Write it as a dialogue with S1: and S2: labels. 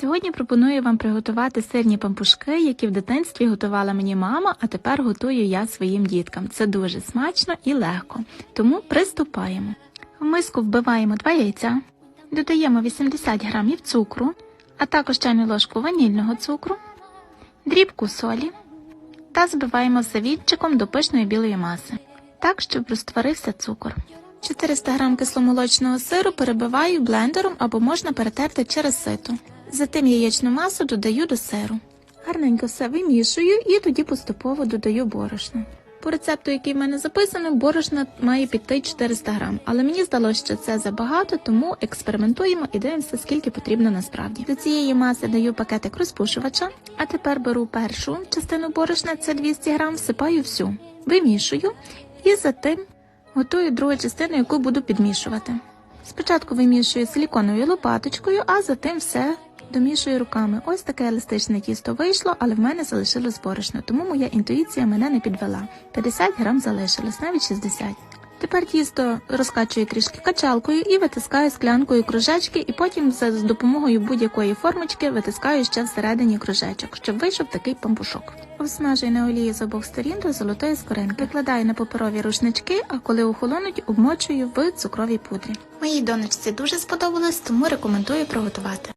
S1: Сьогодні пропоную вам приготувати сирні пампушки, які в дитинстві готувала мені мама, а тепер готую я своїм діткам. Це дуже смачно і легко. Тому приступаємо. В миску вбиваємо 2 яйця, додаємо 80 грамів цукру, а також чайну ложку ванільного цукру, дрібку солі та збиваємо все вінчиком до пишної білої маси, так, щоб розтворився цукор. 400 г кисломолочного сиру перебиваю блендером або можна перетерти через сито. Затим яєчну масу додаю до сиру. Гарненько все вимішую і тоді поступово додаю борошно. По рецепту, який в мене записано, борошна має піти 400 грам, але мені здалося, що це забагато, тому експериментуємо і дивимося, скільки потрібно насправді. До цієї маси даю пакетик розпушувача, а тепер беру першу частину борошна, це 200 грам, всипаю всю, вимішую і затим готую другу частину, яку буду підмішувати. Спочатку вимішую силіконовою лопаточкою, а затим все домішую руками. Ось таке еластичне тісто вийшло, але в мене залишилось борошно, тому моя інтуїція мене не підвела. 50 грам залишилось, навіть 60. Тепер тісто розкачую трішки качалкою і витискаю склянкою кружечки, і потім з допомогою будь-якої формочки витискаю ще всередині кружечок, щоб вийшов такий пампушок. Обсмажую на олії з обох сторін до золотої скоринки. Викладаю на паперові рушнички, а коли охолонуть, обмочую в цукровій пудрі. Моїй донечці дуже сподобалось, тому рекомендую приготувати.